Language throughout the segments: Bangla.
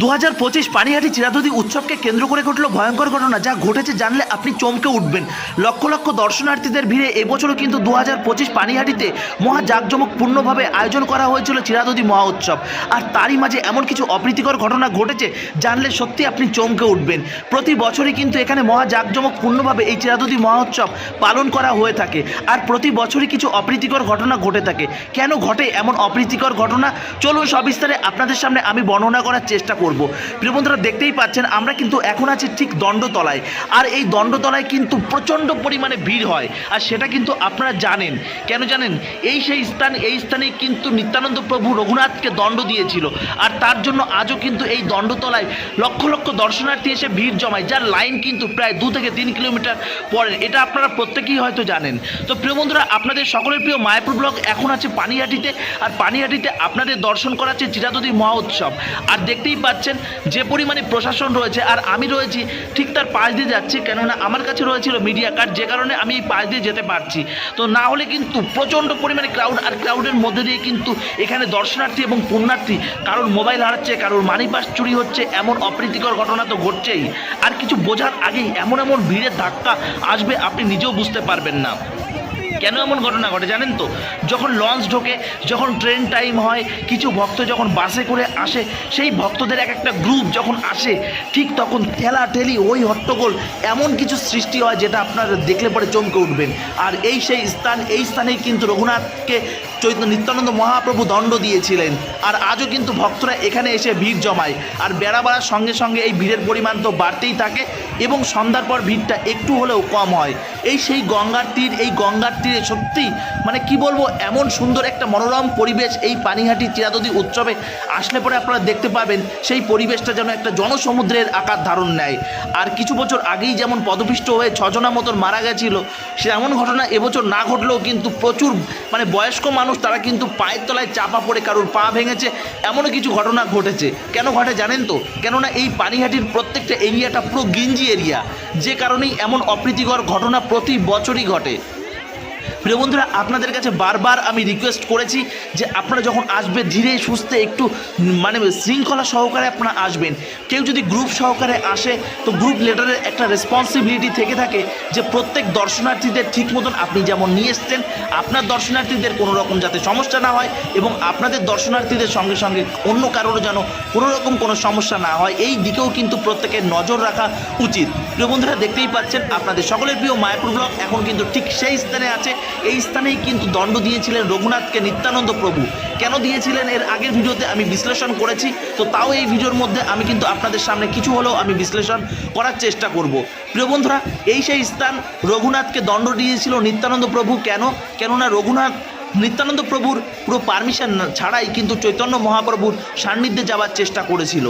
দু হাজার পঁচিশ পানিহাটি চিরাদুদি উৎসবকে কেন্দ্র করে ঘটল ভয়ঙ্কর ঘটনা, যা ঘটেছে জানলে আপনি চমকে উঠবেন। লক্ষ লক্ষ দর্শনার্থীদের ভিড়ে এবছরও কিন্তু দু হাজার পঁচিশ পানিহাটিতে মহা জাঁকজমকপূর্ণভাবে আয়োজন করা হয়েছিল চিরাদুদি মহা উৎসব। আর তারই মাঝে এমন কিছু অপ্রীতিকর ঘটনা ঘটেছে, জানলে সত্যি আপনি চমকে উঠবেন। প্রতি বছরই কিন্তু এখানে মহা জাঁকজমকপূর্ণভাবে এই চিরাদুদি মহা উৎসব পালন করা হয়ে থাকে। আর প্রতি বছরই কিছু অপ্রীতিকর ঘটনা ঘটে থাকে। কেন ঘটে এমন অপ্রীতিকর ঘটনা? চলুন সবিস্তারে আপনাদের সামনে আমি বর্ণনা করার চেষ্টা করব। প্রিয় বন্ধুরা, দেখতেই পাচ্ছেন, আমরা কিন্তু এখন আছি ঠিক দণ্ডতলায়। আর এই দণ্ডতলায় কিন্তু প্রচণ্ড পরিমাণে ভিড় হয়। আর সেটা কিন্তু আপনারা জানেন। কেন জানেন? এই সেই স্থান, এই স্থানে কিন্তু নিত্যানন্দ প্রভু রঘুনাথকে দণ্ড দিয়েছিল। আর তার জন্য আজও কিন্তু এই দণ্ডতলায় লক্ষ লক্ষ দর্শনার্থী এসে ভিড় জমায়, যার লাইন কিন্তু প্রায় দু থেকে তিন কিলোমিটার পরে এটা আপনারা প্রত্যেকেই হয়তো জানেন। তো প্রিয় বন্ধুরা, আপনাদের সকলের প্রিয় মায়াপুর ব্লগ এখন আছে পানিহাটিতে। আর পানিহাটিতে আপনাদের দর্শন করাচ্ছে চিরাদুদি মহা উৎসব আর দেখতেই পাচ্ছেন যে পরিমাণে প্রশাসন রয়েছে, আর আমি রয়েছি ঠিক তার পাশ দিয়ে যাচ্ছি, কেননা আমার কাছে রয়েছিল মিডিয়া কার্ড যে কারণে আমি এই পাশ দিয়ে যেতে পারছি। তো না হলে কিন্তু প্রচণ্ড পরিমাণে ক্রাউড আর ক্রাউডের মধ্যে দিয়ে কিন্তু এখানে দর্শনার্থী এবং পুণ্যার্থী কারোর মোবাইল হারাচ্ছে, কারোর মানি পাস চুরি হচ্ছে, এমন অপ্রীতিকর ঘটনা তো ঘটছেই। আর কিছু বোঝার আগেই এমন এমন ভিড়ের ধাক্কা আসবে আপনি নিজেও বুঝতে পারবেন না। কেন এমন ঘটনা ঘটে জানেন তো? যখন লঞ্চ ঢোকে, যখন ট্রেন টাইম হয়, কিছু ভক্ত যখন বাসে করে আসে, সেই ভক্তদের এক একটা গ্রুপ যখন আসে, ঠিক তখন ঠেলা ঠেলি ওই হট্টগোল এমন কিছু সৃষ্টি হয় যেটা আপনার দেখলে পরে চমকে উঠবেন। আর এই সেই স্থান, এই স্থানেই কিন্তু রঘুনাথকে চৈতন্য নিত্যানন্দ মহাপ্রভু দণ্ড দিয়েছিলেন। আর আজও কিন্তু ভক্তরা এখানে এসে ভিড় জমায়। আর বেড়া বাড়ার সঙ্গে সঙ্গে এই ভিড়ের পরিমাণ তো বাড়তেই থাকে এবং সন্ধ্যার পর ভিড়টা একটু হলেও কম হয়। এই সেই গঙ্গার তীর, এই গঙ্গার তীরে সত্যি মানে কি বলব, এমন সুন্দর একটা মনোরম পরিবেশ এই পানিহাটি চিরাদদি উৎসবে আসলে পরে আপনারা দেখতে পাবেন, সেই পরিবেশটা যেন একটা জনসমুদ্রের আকার ধারণ নেয়। আর কিছু বছর আগেই যেমন পদপিষ্ট হয়ে ছজনা মতন মারা গেছিল, সে এমন ঘটনা এবছর না ঘটলেও কিন্তু প্রচুর মানে বয়স্ক মানুষ তারা কিন্তু পায়ের তলায় চাপা পড়ে কারোর পা ভেঙেছে, এমনও কিছু ঘটনা ঘটেছে। কেন ঘটে জানেন তো? কেননা এই পানিহাটির প্রত্যেকটা এরিয়াটা পুরো গিঞ্জি এরিয়া। যে কারণেই এমন অপ্রীতিকর ঘটনা প্রতি বছরই ঘটে। প্রিয় বন্ধুরা, আপনাদের কাছে বারবার আমি রিকোয়েস্ট করেছি যে আপনারা যখন আসবেন ধীরে সুস্থে একটু মানে শৃঙ্খলা সহকারে আপনারা আসবেন। কেউ যদি গ্রুপ সহকারে আসে, তো গ্রুপ লিডারের একটা রেসপন্সিবিলিটি থেকে থাকে যে প্রত্যেক দর্শনার্থীদের ঠিক মতন আপনি যেমন নিয়ে এসছেন, আপনার দর্শনার্থীদের কোনো রকম যাতে সমস্যা না হয় এবং আপনাদের দর্শনার্থীদের সঙ্গে সঙ্গে অন্য কারোর যেন কোনো রকম কোনো সমস্যা না হয়, এই দিকেও কিন্তু প্রত্যেকের নজর রাখা উচিত। প্রিয় বন্ধুরা, দেখতেই পাচ্ছেন, আপনাদের সকলের প্রিয় মায়াপুর ব্লক এখন কিন্তু ঠিক সেই স্থানে আছে। এই স্থানেই কিন্তু দণ্ড দিয়েছিলেন রঘুনাথকে নিত্যানন্দ প্রভু। কেন দিয়েছিলেন? এর আগের ভিডিওতে আমি বিশ্লেষণ করেছি। তো তাও এই ভিডিওর মধ্যে আমি কিন্তু আপনাদের সামনে কিছু হলেও আমি বিশ্লেষণ করার চেষ্টা করব। প্রিয় বন্ধুরা, এই সেই স্থান রঘুনাথকে দণ্ড দিয়েছিল নিত্যানন্দ প্রভু। কেন? কেননা রঘুনাথ নিত্যানন্দ প্রভুর পুরো পারমিশন ছাড়াই কিন্তু চৈতন্য মহাপ্রভুর সান্নিধ্যে যাওয়ার চেষ্টা করেছিল।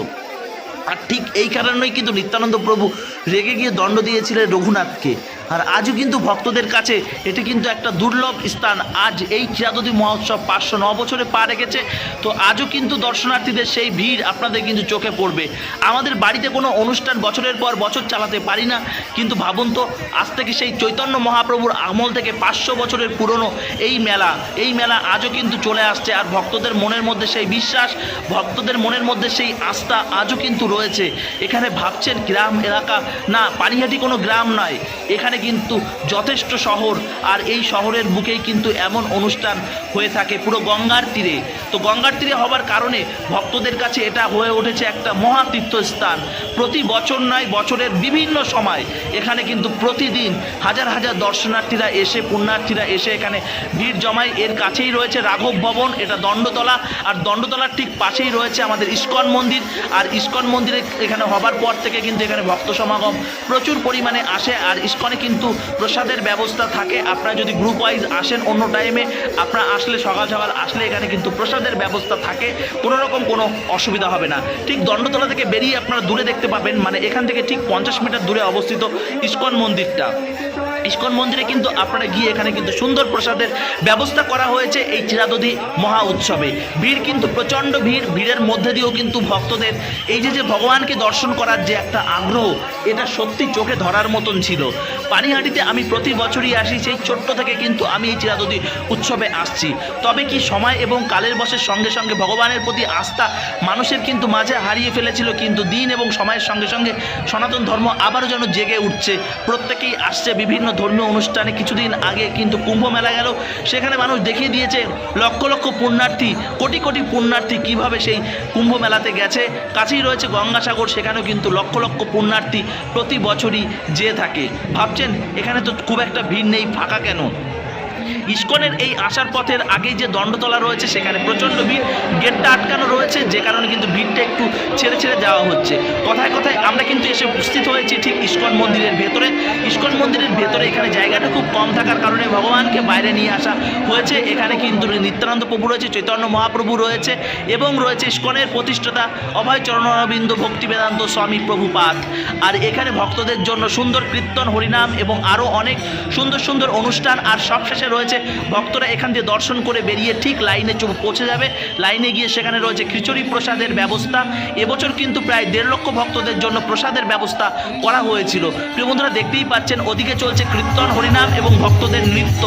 আর ঠিক এই কারণেই কিন্তু নিত্যানন্দ প্রভু রেগে গিয়ে দণ্ড দিয়েছিলেন রঘুনাথকে। আর আজও কিন্তু ভক্তদের কাছে এটি কিন্তু একটা দুর্লভ স্থান। আজ এই চিরাদতি মহোৎসব পাঁচশো ন বছরে পা রেখেছে। তো আজও কিন্তু দর্শনার্থীদের সেই ভিড় আপনাদের কিন্তু চোখে পড়বে। আমাদের বাড়িতে কোনো অনুষ্ঠান বছরের পর বছর চালাতে পারি না। কিন্তু ভাবুন তো, আজ থেকে সেই চৈতন্য মহাপ্রভুর আমল থেকে পাঁচশো বছরের পুরনো এই মেলা এই মেলা আজও কিন্তু চলে আসছে। আর ভক্তদের মনের মধ্যে সেই বিশ্বাস, ভক্তদের মনের মধ্যে সেই আস্থা আজও কিন্তু রয়েছে। এখানে ভাবছেন গ্রাম এলাকা। না, পানিহাটি কোনো গ্রাম নয়। এখানে কিন্তু যথেষ্ট শহর, আর এই শহরের বুকেই কিন্তু এমন অনুষ্ঠান হয়ে থাকে পুরো গঙ্গার তীরে। তো গঙ্গার তীরে হবার কারণে ভক্তদের কাছে এটা হয়ে উঠেছে একটা মহা তীর্থস্থান। প্রতি বছর নয়, বছরের বিভিন্ন সময় এখানে কিন্তু প্রতিদিন হাজার হাজার দর্শনার্থীরা এসে, পুণ্যার্থীরা এসে এখানে ভিড় জমায়। এর কাছেই রয়েছে রাঘব ভবন, এটা দণ্ডতলা, আর দণ্ডতলার ঠিক পাশেই রয়েছে আমাদের ইস্কন মন্দির। আর ইস্কন মন্দিরে এখানে হবার পর থেকে কিন্তু এখানে ভক্ত সমাগম প্রচুর পরিমাণে আসে, আর ইস্কনে কিন্তু প্রসাদের ব্যবস্থা থাকে। আপনারা যদি গ্রুপ ওয়াইজ আসেন অন্য টাইমে আপনারা আসলে, সকাল সকাল আসলে এখানে কিন্তু প্রসাদের ব্যবস্থা থাকে। কোনো রকম কোনো অসুবিধা হবে না। ঠিক দণ্ডতলা থেকে বেরিয়ে আপনারা দূরে দেখতে পাবেন। মানে এখান থেকে ঠিক পঞ্চাশ মিটার দূরে অবস্থিত ইস্কন মন্দিরটা। ইস্কন মন্দিরে কিন্তু আপনারা গিয়ে এখানে কিন্তু সুন্দর প্রসাদের ব্যবস্থা করা হয়েছে এই চিরাদধি মহা উৎসবে। ভিড় কিন্তু প্রচণ্ড ভিড়, ভিড়ের মধ্যে দিয়েও কিন্তু ভক্তদের এই যে যে ভগবানকে দর্শন করার যে একটা আগ্রহ, এটা সত্যি চোখে ধরার মতন ছিল। পানিহাটিতে আমি প্রতি বছরই আসি, সেই ছোট্ট থেকে কিন্তু আমি এই চিরাদধি উৎসবে আসছি। তবে কি সময় এবং কালের বসের সঙ্গে সঙ্গে ভগবানের প্রতি আস্থা মানুষের কিন্তু মাঝে হারিয়ে ফেলেছিল, কিন্তু দিন এবং সময়ের সঙ্গে সঙ্গে সনাতন ধর্ম আবারও যেন জেগে উঠছে। প্রত্যেকেই আসছে বিভিন্ন ধর্মীয় অনুষ্ঠানে কিছুদিন আগে কিন্তু কুম্ভ মেলা গেল। সেখানে মানুষ দেখিয়ে দিয়েছে লক্ষ লক্ষ পুণ্যার্থী, কোটি কোটি পুণ্যার্থী কীভাবে সেই কুম্ভ মেলাতে গেছে। কাছেই রয়েছে গঙ্গাসাগর, সেখানেও কিন্তু লক্ষ লক্ষ পুণ্যার্থী প্রতি বছরই যেয়ে থাকে। ভাবছেন, এখানে তো খুব একটা ভিড় নেই, ফাঁকা কেন? ইস্কনের এই আসার পথের আগেই যে দণ্ডতলা রয়েছে, সেখানে প্রচণ্ড ভিড়। গেটটা আটকানো রয়েছে, যে কারণে কিন্তু ভিড়টা একটু ছেড়ে ছেড়ে দেওয়া হচ্ছে। কথায় কথায় আমরা কিন্তু এসে উপস্থিত হয়েছি ঠিক ইস্কন মন্দিরের ভেতরে। ইস্কন মন্দিরের ভেতরে এখানে জায়গাটা খুব কম থাকার কারণে ভগবানকে বাইরে নিয়ে আসা হয়েছে। এখানে কিন্তু নিত্যানন্দ প্রভু রয়েছে, চৈতন্য মহাপ্রভু রয়েছে এবং রয়েছে ইস্কনের প্রতিষ্ঠাতা অভয় চরণরবিন্দ ভক্তি বেদান্ত স্বামী প্রভুপাত আর এখানে ভক্তদের জন্য সুন্দর কীর্তন, হরিনাম এবং আরও অনেক সুন্দর সুন্দর অনুষ্ঠান আর সবশেষে রয়েছে ভক্তরা এখান দিয়ে দর্শন করে বেরিয়ে ঠিক লাইনে পৌঁছে যাবে। লাইনে গিয়ে সেখানে রয়েছে খিচুড়ি প্রসাদের ব্যবস্থা। এবছর কিন্তু প্রায় দেড় লক্ষ ভক্তদের জন্য প্রসাদের ব্যবস্থা করা হয়েছিল। প্রিয় বন্ধুরা, দেখতেই পাচ্ছেন, ওদিকে চলছে কীর্তন, হরিনাম এবং ভক্তদের নৃত্য।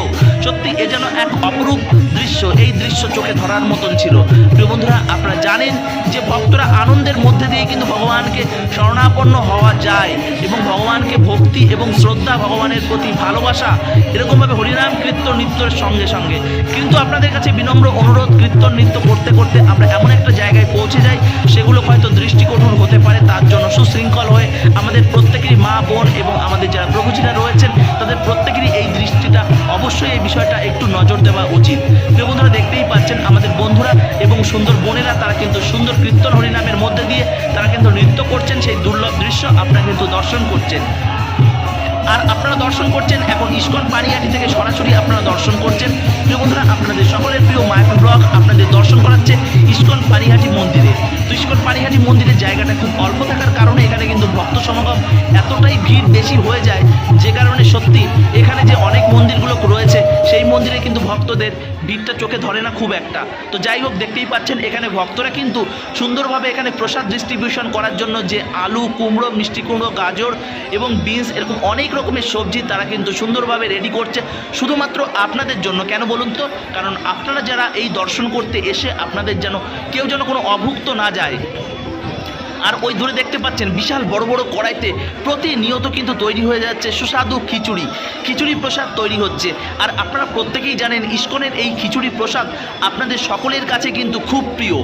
সত্যি এ যেন এক অপরূপ দৃশ্য, এই দৃশ্য চোখে ধরার মতন ছিল। প্রিয় বন্ধুরা, আপনারা জানেন যে ভক্তরা আনন্দের মধ্যে দিয়ে কিন্তু ভগবানকে শরণাপন্ন হওয়া যায় এবং ভগবানকে ভক্তি এবং শ্রদ্ধা, ভগবানের প্রতি ভালোবাসা, এরকমভাবে হরিনাম, কীর্তন, নৃত্যের সঙ্গে সঙ্গে। কিন্তু আপনাদের কাছে বিনম্র অনুরোধ, কীর্তন, নৃত্য করতে করতে আমরা এমন একটা জায়গায় পৌঁছে যাই সেগুলো হয়তো দৃষ্টিকটুর হতে পারে, তার জন্য সুশৃঙ্খল হয়ে আমাদের প্রত্যেকেরই মা, বোন এবং আমাদের যারা প্রভুজিরা রয়েছেন, তাদের প্রত্যেকেরই এই দৃষ্টিটা অবশ্যই এই বিষয়টা একটু নজর দেওয়া উচিত। প্রিয় বন্ধুরা, দেখতেই পাচ্ছেন আমাদের বন্ধুরা এবং সুন্দর বোনেরা, তারা কিন্তু সুন্দর কীর্তন হরিনামের মধ্যে দিয়ে তারা কিন্তু নৃত্য করছেন, সেই দুর্লভ দৃশ্য আপনারা কিন্তু দর্শন করছেন। আর আপনারা দর্শন করছেন এখন ইস্কন পানিয়াটি থেকে সরাসরি আপনারা দর্শন করছেন। প্রিয় বন্ধুরা, আপনাদের সকলের প্রিয় মায়াপুর ব্লগ আপনাদের দর্শন করাচ্ছে ইস্কন পানিহাটি মন্দিরে। তো ইস্কন পানিহাটি মন্দিরের জায়গাটা খুব অল্প থাকার কারণে এখানে কিন্তু ভক্ত সমাগম এতটাই ভিড় বেশি হয়ে যায়, যে কারণে সত্যি এখানে যে অনেক মন্দিরগুলো রয়েছে সেই মন্দিরে কিন্তু ভক্তদের ভিড়টা চোখে ধরে না খুব একটা। তো যাই হোক, দেখতেই পাচ্ছেন, এখানে ভক্তরা কিন্তু সুন্দরভাবে এখানে প্রসাদ ডিস্ট্রিবিউশন করার জন্য যে আলু, কুমড়ো, মিষ্টি কুমড়ো, গাজর এবং বিনস এরকম অনেক রকমের সবজি তারা কিন্তু সুন্দরভাবে রেডি করছে। শুধুমাত্র আপনাদের জন্য। কেন বলুন তো? কারণ আপনারা যারা এই দর্শন করতে এসে আপনাদের যেন কেউ যেন কোনো অভুক্ত না যায়। আর ওই ধরে দেখতে পাচ্ছেন বিশাল বড় বড় কড়াইতে প্রতিনিয়ত কিন্তু তৈরি হয়ে যাচ্ছে সুস্বাদু খিচুড়ি। খিচুড়ি প্রসাদ তৈরি হচ্ছে। আর আপনারা প্রত্যেকেই জানেন ইস্কনের এই খিচুড়ি প্রসাদ আপনাদের সকলের কাছে কিন্তু খুব প্রিয়।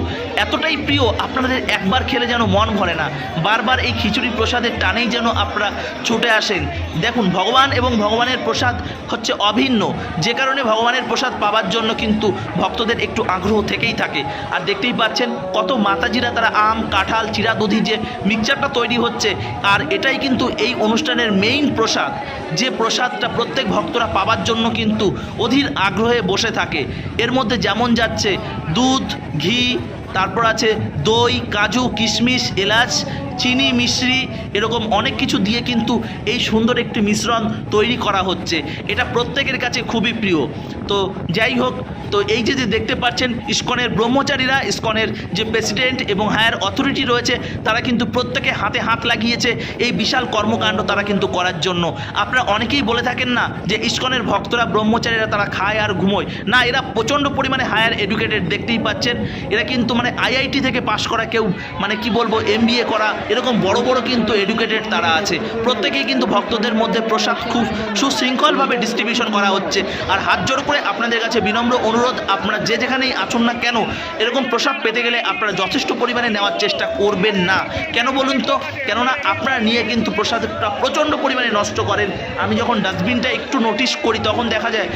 এতটাই প্রিয় আপনাদের একবার খেলে যেন মন ভরে না। বারবার এই খিচুড়ি প্রসাদের টানেই যেন আপনারা ছুটে আসেন। দেখুন, ভগবান এবং ভগবানের প্রসাদ হচ্ছে অভিন্ন। যে কারণে ভগবানের প্রসাদ পাওয়ার জন্য কিন্তু ভক্তদের একটু আগ্রহ থেকেই থাকে। আর দেখতেই পাচ্ছেন কত মাতাজিরা তারা আম, কাঁঠাল, চিরা দধি যে মিক্সচারটা তৈরি হচ্ছে, আর এটাই কিন্তু এই অনুষ্ঠানের মেইন প্রসাদ। যে প্রসাদটা প্রত্যেক ভক্তরা পাবার জন্য কিন্তু অধীর আগ্রহে বসে থাকে। এর মধ্যে যেমন যাচ্ছে দুধ, ঘি, তারপর আছে দই, কাজু, কিশমিশ, এলাচ চিনি, মিশ্রি, এরকম অনেক কিছু দিয়ে কিন্তু এই সুন্দর একটি মিশ্রণ তৈরি করা হচ্ছে। এটা প্রত্যেকের কাছে খুবই প্রিয়। তো যাই হোক, তো এই যে যে দেখতে পাচ্ছেন, ইস্কনের ব্রহ্মচারীরা, ইস্কনের যে প্রেসিডেন্ট এবং হায়ার অথরিটি রয়েছে, তারা কিন্তু প্রত্যেকে হাতে হাত লাগিয়েছে এই বিশাল কর্মকাণ্ড তারা কিন্তু করার জন্য। আপনারা অনেকেই বলে থাকেন না যে ইস্কনের ভক্তরা, ব্রহ্মচারীরা তারা খায় আর ঘুমোয়। না, এরা প্রচণ্ড পরিমাণে হায়ার এডুকেটেড, দেখতেই পাচ্ছেন। এরা কিন্তু মানে আইআইটি থেকে পাশ করা কেউ মানে কি বলব, এমবিএ করা এরকম বড় বড় কিন্তু এডুকেটেড তারা আছে। প্রত্যেকেই কিন্তু ভক্তদের মধ্যে প্রসাদ খুব সুশৃঙ্খলভাবে ডিস্ট্রিবিউশন করা হচ্ছে। আর হাত জোড় করে আপনাদের কাছে বিনম্র অনুরোধ, আপনারা যে যেখানেই আছুন না কেন, এরকম প্রসাদ পেতে গেলে আপনারা যথেষ্ট পরিমাণে নেওয়ার চেষ্টা করবেন না। কেন বলুন তো? কেননা আপনারা নিয়ে কিন্তু প্রসাদটা প্রচণ্ড পরিমাণে নষ্ট করেন। আমি যখন ডাস্টবিনটা একটু নোটিশ করি, তখন দেখা যায়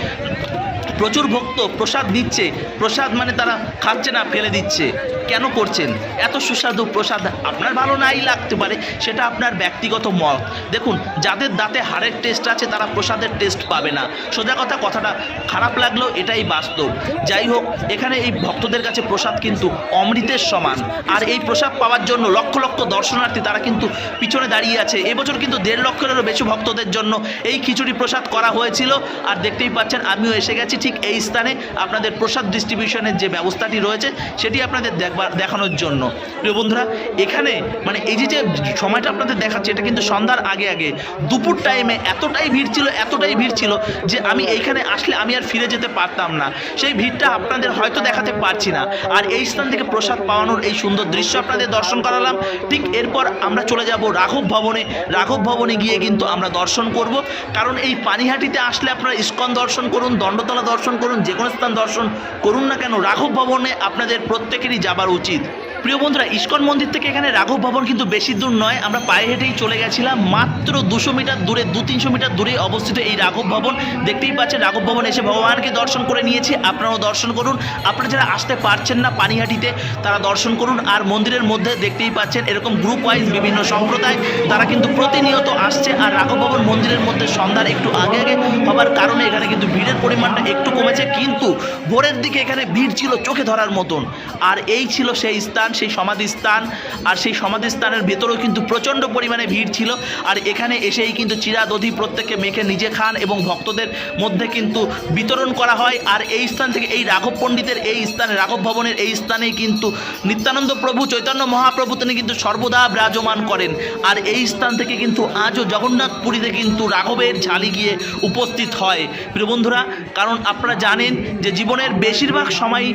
প্রচুর ভক্ত, প্রসাদ নিচ্ছে। প্রসাদ মানে তারা খাচ্ছে না, ফেলে দিচ্ছে। কেন করছেন? এত সুস্বাদু প্রসাদ আপনার ভালো নাই লাগতে পারে, সেটা আপনার ব্যক্তিগত মত। দেখুন, যাদের দাঁতে হাড়ের টেস্ট আছে, তারা প্রসাদের টেস্ট পাবে না। সোজা কথা, কথাটা খারাপ লাগলেও এটাই বাস্তব। যাই হোক, এখানে এই ভক্তদের কাছে প্রসাদ কিন্তু অমৃতের সমান। আর এই প্রসাদ পাওয়ার জন্য লক্ষ লক্ষ দর্শনার্থী, তারা কিন্তু পিছনে দাঁড়িয়ে আছে। এবছর কিন্তু দেড় লক্ষেরও বেশি ভক্তদের জন্য এই খিচুড়ি প্রসাদ করা হয়েছিল। আর দেখতেই পাচ্ছেন, আমিও এসে গেছি ঠিক এই স্থানে আপনাদের প্রসাদ ডিস্ট্রিবিউশনের যে ব্যবস্থাটি রয়েছে, সেটি আপনাদের দেখবার, দেখানোর জন্য। প্রিয় বন্ধুরা, এখানে মানে এই যে যে সময়টা আপনাদের দেখাচ্ছে, এটা কিন্তু সন্ধ্যার আগে আগে। দুপুর টাইমে এতটাই ভিড় ছিল, এতটাই ভিড় ছিল যে আমি এইখানে আসলে আমি আর ফিরে যেতে পারতাম না। সেই ভিড়টা আপনাদের হয়তো দেখাতে পারছি না। আর এই স্থান থেকে প্রসাদ পাওয়ানোর এই সুন্দর দৃশ্য আপনাদের দর্শন করালাম। ঠিক এরপর আমরা চলে যাব রাঘব ভবনে। রাঘব ভবনে গিয়ে কিন্তু আমরা দর্শন করব। কারণ এই পানিহাটিতে আসলে আপনারা ইস্কন দর্শন করুন, দণ্ডতলা দর্শন করুন, যে কোনো স্থান দর্শন করুন না কেন, রাঘব ভবনে আপনাদের প্রত্যেকেরই যাবার উচিত। প্রিয় বন্ধুরা, ইস্কন মন্দির থেকে এখানে রাঘব ভবন কিন্তু বেশি দূর নয়। আমরা পায়ে হেঁটেই চলে গেছিলাম। মাত্র দুশো মিটার দূরে, দু তিনশো মিটার দূরে অবস্থিত এই রাঘব ভবন। দেখতেই পাচ্ছেন, রাঘব ভবন এসে ভগবানকে দর্শন করে নিয়েছি। আপনারাও দর্শন করুন। আপনারা যারা আসতে পারছেন না পানিহাটিতে, তারা দর্শন করুন। আর মন্দিরের মধ্যে দেখতেই পাচ্ছেন, এরকম গ্রুপ ওয়াইজ বিভিন্ন সম্প্রদায়, তারা কিন্তু প্রতিনিয়ত আসছে। আর রাঘব ভবন মন্দিরের মধ্যে সন্ধ্যার একটু আগে আগে হবার কারণে এখানে কিন্তু ভিড়ের পরিমাণটা একটু কমেছে। কিন্তু ভোরের দিকে এখানে ভিড় ছিল চোখে ধরার মতন। আর এই ছিল সেই স্থান। সেই সমাধিস্থান আর সেই সমাধিস্থানের ভেতরেও কিন্তু প্রচণ্ড পরিমাণে ভিড় ছিল। আর এখানে এসেই কিন্তু চিরা দধি প্রত্যেককে মেখে নিজে খান এবং ভক্তদের মধ্যে কিন্তু বিতরণ করা হয়। আর এই স্থান থেকে এই রাঘব পণ্ডিতের এই স্থানে, রাঘব ভবনের এই স্থানেই কিন্তু নিত্যানন্দ প্রভু, চৈতন্য মহাপ্রভু তিনি কিন্তু সর্বদা বিরাজমান করেন। আর এই স্থান থেকে কিন্তু আজও জগন্নাথপুরীতে কিন্তু রাঘবের ঝালি গিয়ে উপস্থিত হয়। প্রিয় বন্ধুরা, কারণ আপনারা জানেন যে জীবনের বেশিরভাগ সময়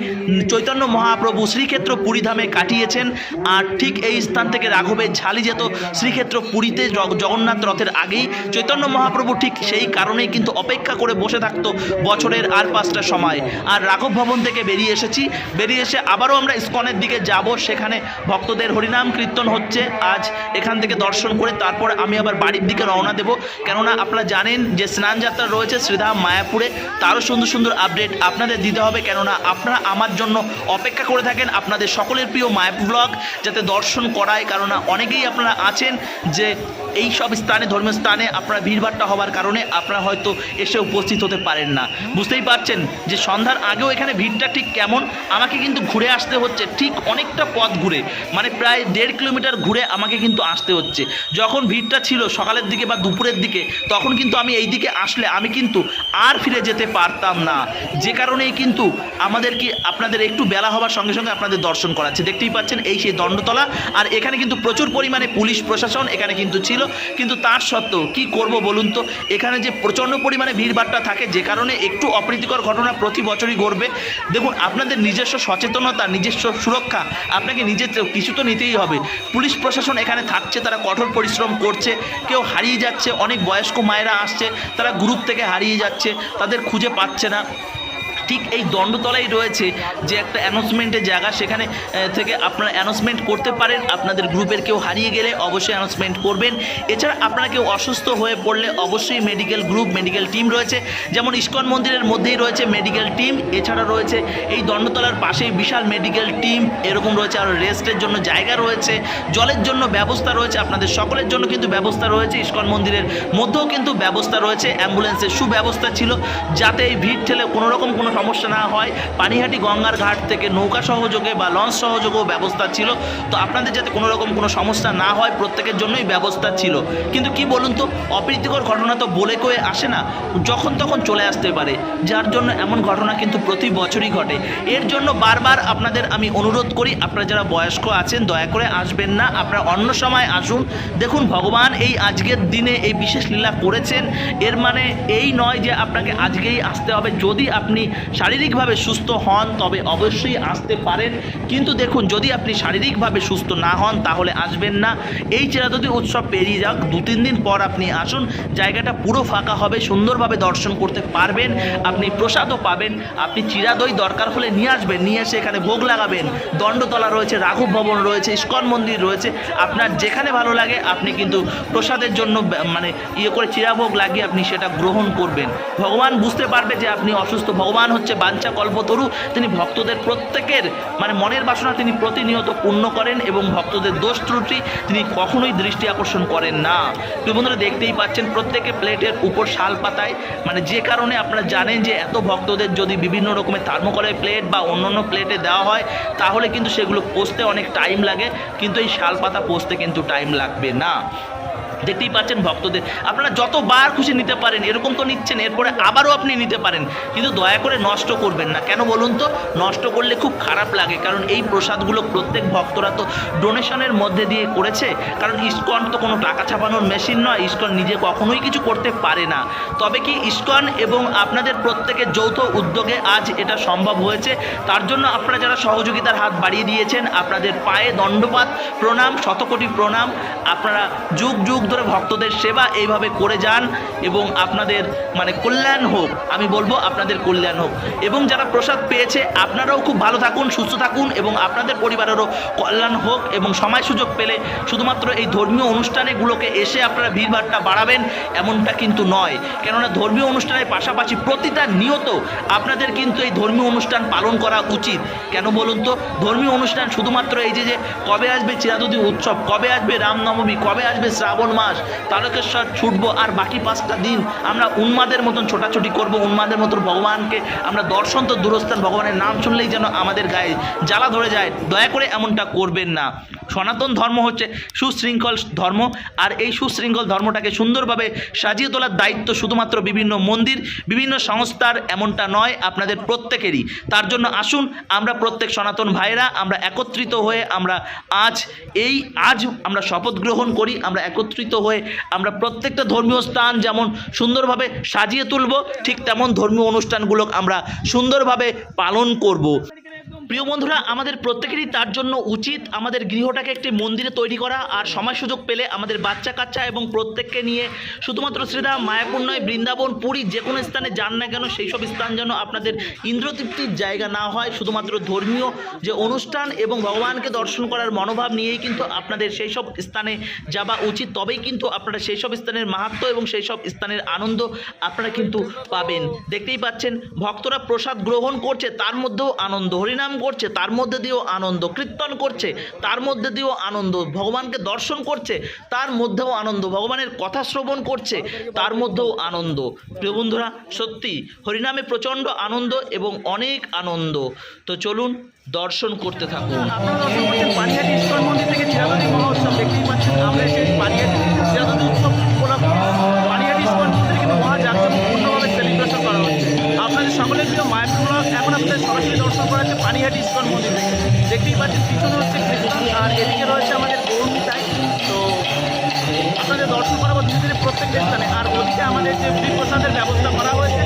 চৈতন্য মহাপ্রভু শ্রীক্ষেত্র পুরীধামে কাটিয়েছেন আর ঠিক এই স্থান থেকে রাঘবের ঝালি যেত, শ্রীক্ষেত্র পুরীতে জগন্নাথ রথের আগেই। চৈতন্য মহাপ্রভু ঠিক সেই কারণেই কিন্তু অপেক্ষা করে বসে থাকতো বছরের আর পাঁচটা সময়। আর রাঘব ভবন থেকে বেরিয়ে এসেছি। বেরিয়ে এসে আবারও আমরা ইস্কনের দিকে যাব। সেখানে ভক্তদের হরিনাম কীর্তন হচ্ছে। আজ এখান থেকে দর্শন করে তারপর আমি আবার বাড়ির দিকে রওনা দেব। কেননা আপনারা জানেন যে স্নান যাত্রা রয়েছে শ্রীধাম মায়াপুরে। তারও সুন্দর সুন্দর আপডেট আপনাদের দিতে হবে। কেননা আপনারা আমার জন্য অপেক্ষা করে থাকেন। আপনাদের সকলের প্রিয় মায়াপুর ব্লগ যাতে দর্শন করায় কারণ অনেকেই আপনারা আছেন যে এই সব স্থানে, ধর্মীয় স্থানে আপনার ভিড়ভাট্টা হওয়ার কারণে আপনারা হয়তো এসে উপস্থিত হতে পারেন না। বুঝতেই পারছেন যে সন্ধ্যার আগেও এখানে ভিড়টা ঠিক কেমন? আমাকে কিন্তু ঘুরে আসতে হচ্ছে ঠিক অনেকটা পথ ঘুরে। মানে প্রায় দেড় কিলোমিটার ঘুরে আমাকে কিন্তু আসতে হচ্ছে। যখন ভিড়টা ছিল সকালের দিকে বা দুপুরের দিকে, তখন কিন্তু আমি এই দিকে আসলে আমি কিন্তু আর ফিরে যেতে পারতাম না। যে কারণেই কিন্তু আমাদের কি আপনাদের একটু বেলা হওয়ার সঙ্গে সঙ্গে আপনাদের দর্শন করাচ্ছে। দেখতেই পাচ্ছেন এই সেই দণ্ডতলা। আর এখানে কিন্তু প্রচুর পরিমাণে পুলিশ, প্রশাসন এখানে কিন্তু ছিল। কিন্তু তার সত্ত্বেও কি করব বলুন তো? এখানে যে প্রচণ্ড পরিমাণে ভিড়ভাট্টা থাকে, যে কারণে একটু অপ্রীতিকর ঘটনা প্রতি বছরই ঘটবে। দেখুন, আপনাদের নিজস্ব সচেতনতা, নিজস্ব সুরক্ষা, আপনাকে নিজের তো- কিছু তো নিতেই হবে। পুলিশ প্রশাসন এখানে থাকছে, তারা কঠোর পরিশ্রম করছে, কেউ হারিয়ে যাচ্ছে, অনেক বয়স্ক মায়েরা আসছে, তারা গ্রুপ থেকে হারিয়ে যাচ্ছে, তাদের খুঁজে পাচ্ছে না। ঠিক এই দণ্ডতলাই রয়েছে যে একটা অ্যানাউন্সমেন্টের জায়গা। সেখানে থেকে আপনারা অ্যানাউন্সমেন্ট করতে পারেন। আপনাদের গ্রুপের কেউ হারিয়ে গেলে অবশ্যই অ্যানাউন্সমেন্ট করবেন। এছাড়া আপনারা কেউ অসুস্থ হয়ে পড়লে অবশ্যই মেডিকেল গ্রুপ মেডিকেল টিম রয়েছে। যেমন ইস্কন মন্দিরের মধ্যেই রয়েছে মেডিকেল টিম এছাড়া রয়েছে এই দণ্ডতলার পাশেই বিশাল মেডিকেল টিম এরকম রয়েছে আর রেস্টের জন্য জায়গা রয়েছে। জলের জন্য ব্যবস্থা রয়েছে আপনাদের সকলের জন্য কিন্তু ব্যবস্থা রয়েছে। ইস্কন মন্দিরের মধ্যেও কিন্তু ব্যবস্থা রয়েছে। অ্যাম্বুলেন্সের সুব্যবস্থা ছিল। যাতে এই ভিড় ঠেলে কোনোরকম কোনো সমস্যা না হয়। পানিহাটি গঙ্গার ঘাট থেকে নৌকা সহযোগে বা লঞ্চ সহযোগেও ব্যবস্থা ছিল। তো আপনাদের যাতে কোনো রকম কোনো সমস্যা না হয়, প্রত্যেকের জন্যই ব্যবস্থা ছিল। কিন্তু কি বলুন তো, অপ্রীতিকর ঘটনা তো বলে কয়ে আসে না, যখন তখন চলে আসতে পারে। যার জন্য এমন ঘটনা কিন্তু প্রতি বছরই ঘটে। এর জন্য বারবার আপনাদের আমি অনুরোধ করি, আপনারা যারা বয়স্ক আছেন, দয়া করে আসবেন না। আপনারা অন্য সময় আসুন। দেখুন, ভগবান এই আজকের দিনে এই বিশেষ লীলা করেছেন। এর মানে এই নয় যে আপনাকে আজকেই আসতে হবে। যদি আপনি শারীরিকভাবে সুস্থ হন, তবে অবশ্যই আসতে পারেন। কিন্তু দেখুন, যদি আপনি শারীরিকভাবে সুস্থ না হন, তাহলে আসবেন না। এই চেরাদতি উৎসব পেরিয়ে যাক। দু, তিন দিন পর আপনি আসুন। জায়গাটা পুরো ফাঁকা হবে, সুন্দরভাবে দর্শন করতে পারবেন। আপনি প্রসাদও পাবেন। আপনি চিরাদই দরকার হলে নিয়ে আসবেন, নিয়ে এসে এখানে ভোগ লাগাবেন। দণ্ডতলা রয়েছে, রাঘব ভবন রয়েছে, ইস্কন মন্দির রয়েছে। আপনার যেখানে ভালো লাগে, আপনি কিন্তু প্রসাদের জন্য মানে ইয়ে করে চিরাভোগ লাগিয়ে আপনি সেটা গ্রহণ করবেন। ভগবান বুঝতে পারবে যে আপনি অসুস্থ। ভগবান ভগবান হচ্ছে বাঞ্ছা কল্পতরু। তিনি ভক্তদের প্রত্যেকের মানে মনের বাসনা তিনি প্রতিনিয়ত পূর্ণ করেন এবং ভক্তদের দোষ ত্রুটি তিনি কখনোই দৃষ্টি আকর্ষণ করেন না। তো বন্ধুরা, দেখতেই পাচ্ছেন প্রত্যেকে প্লেটের উপর শাল পাতায়। মানে যে কারণে আপনারা জানেন যে এত ভক্তদের যদি বিভিন্ন রকমের থার্মোকলের প্লেট বা অন্যান্য প্লেটে দেওয়া হয়, তাহলে কিন্তু সেগুলো পোষতে অনেক টাইম লাগে, কিন্তু এই শাল পাতা পোষতে কিন্তু টাইম লাগবে না। দেখতেই পাচ্ছেন ভক্তদের। আপনারা যতবার খুশি নিতে পারেন, এরকম তো নিচ্ছেন, এরপরে আবারও আপনি নিতে পারেন। কিন্তু দয়া করে নষ্ট করবেন না। কেন বলুন তো? নষ্ট করলে খুব খারাপ লাগে, কারণ এই প্রসাদগুলো প্রত্যেক ভক্তরা তো ডোনেশনের মধ্যে দিয়ে করেছে। কারণ ইস্কন তো কোনো টাকা ছাপানোর মেশিন নয়, ইস্কন নিজে কখনোই কিছু করতে পারে না। তবে কি ইস্কন এবং আপনাদের প্রত্যেকের যৌথ উদ্যোগে আজ এটা সম্ভব হয়েছে? তার জন্য আপনারা যারা সহযোগিতার হাত বাড়িয়ে দিয়েছেন, আপনাদের পায়ে দণ্ডপাত, প্রণাম, শতকোটি প্রণাম। আপনারা যুগ যুগ ধরে ভক্তদের সেবা এইভাবে করে যান এবং আপনাদের মানে কল্যাণ হোক। আমি বলব আপনাদের কল্যাণ হোক। এবং যারা প্রসাদ পেয়েছে, আপনারাও খুব ভালো থাকুন, সুস্থ থাকুন এবং আপনাদের পরিবারেরও কল্যাণ হোক এবং সময় সুযোগ পেলে শুধুমাত্র এই ধর্মীয় অনুষ্ঠানেগুলোকে এসে আপনারা ভিড়ভাড়টা বাড়াবেন এমনটা কিন্তু নয়। কেননা ধর্মীয় অনুষ্ঠানের পাশাপাশি প্রতিটা নিয়ত আপনাদের কিন্তু এই ধর্মীয় অনুষ্ঠান পালন করা উচিত। কেন বলুন তো? ধর্মীয় অনুষ্ঠান শুধুমাত্র এই যে যে কবে আসবে চিরাদুদি উৎসব, কবে আসবে রামনবমী, কবে আসবে শ্রাবণ মাস তারকেশ্বর ছুটবো আর বাকি পাঁচটা দিন আমরা উন্মাদের মতন ছোটাছুটি করব, উন্মাদের মতন ভগবানকে। আমরা দর্শন তো দূরস্থান, ভগবানের নাম শুনলেই যেন আমাদের গায়ে জ্বালা ধরে যায়। দয়া করে এমনটা করবেন না। সনাতন ধর্ম হচ্ছে সুশৃঙ্খল ধর্ম আর এই সুশৃঙ্খল ধর্মটাকে সুন্দরভাবে সাজিয়ে তোলার দায়িত্ব শুধুমাত্র বিভিন্ন মন্দির, বিভিন্ন সংস্থার এমনটা নয়, আপনাদের প্রত্যেকেরই। তার জন্য আসুন, আমরা প্রত্যেক সনাতন ভাইরা আমরা একত্রিত হয়ে আমরা আজ এই, আজ আমরা শপথ গ্রহণ করি, আমরা একত্রিত হয়ে আমরা প্রত্যেকটা ধর্মীয় স্থান যেমন সুন্দরভাবে সাজিয়ে তুলব, ঠিক তেমন ধর্মীয় অনুষ্ঠানগুলো আমরা সুন্দরভাবে পালন করব। প্রিয় বন্ধুরা, আমাদের প্রত্যেকেরই তার জন্য উচিত আমাদের গৃহটাকে একটি মন্দিরে তৈরি করা আর সময় সুযোগ পেলে আমাদের বাচ্চা কাচ্চা এবং প্রত্যেককে নিয়ে শুধুমাত্র শ্রীধাম মায়াপুর নয়, বৃন্দাবন, পুরী, যে কোনো স্থানে যান না কেন সেই সব স্থান যেন আপনাদের ইন্দ্রতৃপ্তির জায়গা না হয়। শুধুমাত্র ধর্মীয় যে অনুষ্ঠান এবং ভগবানকে দর্শন করার মনোভাব নিয়েই কিন্তু আপনাদের সেই সব স্থানে যাওয়া উচিত। তবেই কিন্তু আপনারা সেই সব স্থানের মাহাত্ম এবং সেই সব স্থানের আনন্দ আপনারা কিন্তু পাবেন। দেখতেই পাচ্ছেন, ভক্তরা প্রসাদ গ্রহণ করছে, তার মধ্যেও আনন্দ। হরিনাম করছে তার মধ্যে দিয়েও আনন্দ কীর্তন করছে, তার মধ্যে দিয়েও আনন্দ, ভগবানকে দর্শন করছে, তার মধ্যেও আনন্দ, ভগবানের কথা শ্রবণ করছে, তার মধ্যেও আনন্দ। প্রিয় বন্ধুরা, সত্যি হরিনামে প্রচণ্ড আনন্দ এবং অনেক আনন্দ। তো চলুন দর্শন করতে থাকুন। আপনারা দর্শন করছেন ইস্কন মন্দির থেকে চিরাদুলি মহোৎসব দেখতেই পাচ্ছেন। আমরা সেই উৎসব আপনাদের সরাসরি দর্শন করা হচ্ছে পানিহাটি ইস্কন মন্দির। দেখতেই পাচ্ছেন পিছনে হচ্ছে কৃষ্ণ আর এদিকে রয়েছে আমাদের গৌরমিতাই তো আপনাদের দর্শন করাবো ধীরে ধীরে প্রত্যেকটা স্থানে। আর ওদিকে আমাদের যে বিপ্রসাদের প্রসাদের ব্যবস্থা করা হয়েছে